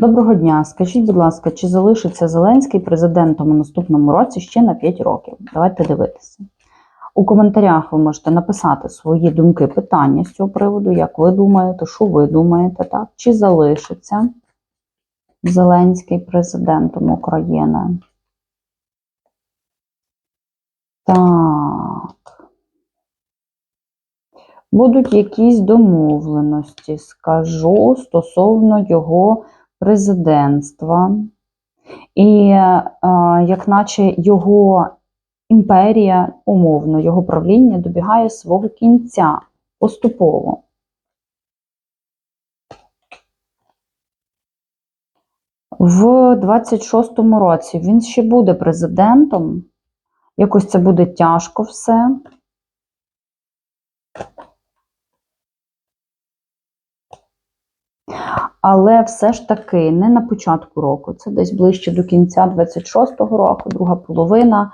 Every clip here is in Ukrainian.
Доброго дня. Скажіть, будь ласка, чи залишиться Зеленський президентом у наступному році ще на 5 років? Давайте дивитися. У коментарях ви можете написати свої думки, питання з цього приводу, як ви думаєте, що ви думаєте, так? Чи залишиться Зеленський президентом України? Так. Будуть якісь домовленості, скажу, стосовно його президентства. І е, як наче його імперія, умовно, його правління добігає свого кінця поступово. В 26-му році він ще буде президентом. Якось це буде тяжко все. Але все ж таки не на початку року, це десь ближче до кінця 26-го року, друга половина.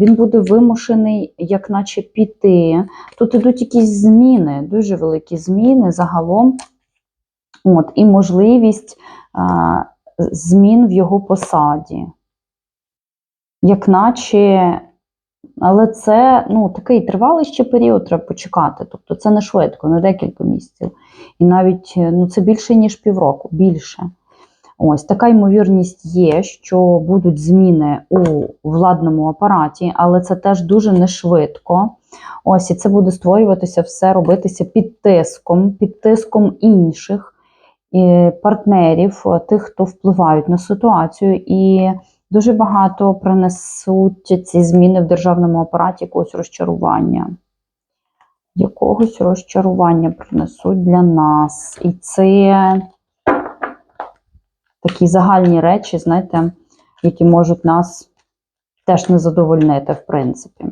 Він буде вимушений, як наче піти. Тут ідуть якісь зміни, дуже великі зміни загалом. От, І можливість змін в його посаді. Як наче, але це ну, такий тривалий ще період, треба почекати. Тобто це не швидко, не декілька місяців. І навіть ну, це більше, ніж півроку, більше. Ось така ймовірність є, що будуть зміни у владному апараті, але це теж дуже не швидко. Ось і це буде створюватися, все робитися під тиском, під тиском інших партнерів, тих, хто впливають на ситуацію, і дуже багато принесуть ці зміни в державному апараті якогось розчарування. Якогось розчарування принесуть для нас. І це такі загальні речі, знаєте, які можуть нас теж не задовольнити, в принципі.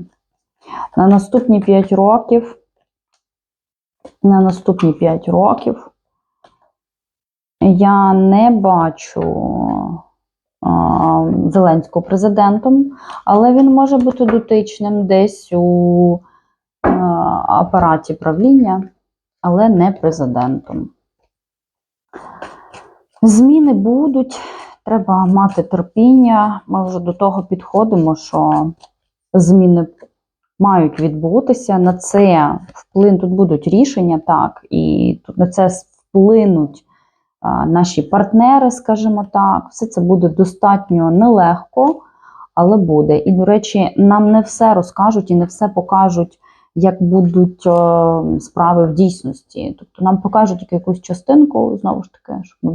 На наступні 5 років, на наступні 5 років я не бачу Зеленського президентом, але він може бути дотичним десь у апараті правління, але не президентом. Зміни будуть, треба мати терпіння. Ми вже до того підходимо, що зміни мають відбутися. На це вплин тут будуть рішення, так, і тут на це вплинуть наші партнери, скажімо так. Все це буде достатньо нелегко, але буде. І, до речі, нам не все розкажуть і не все покажуть. Як будуть справи в дійсності, тобто нам покажуть якусь частинку, знову ж таки, щоб ми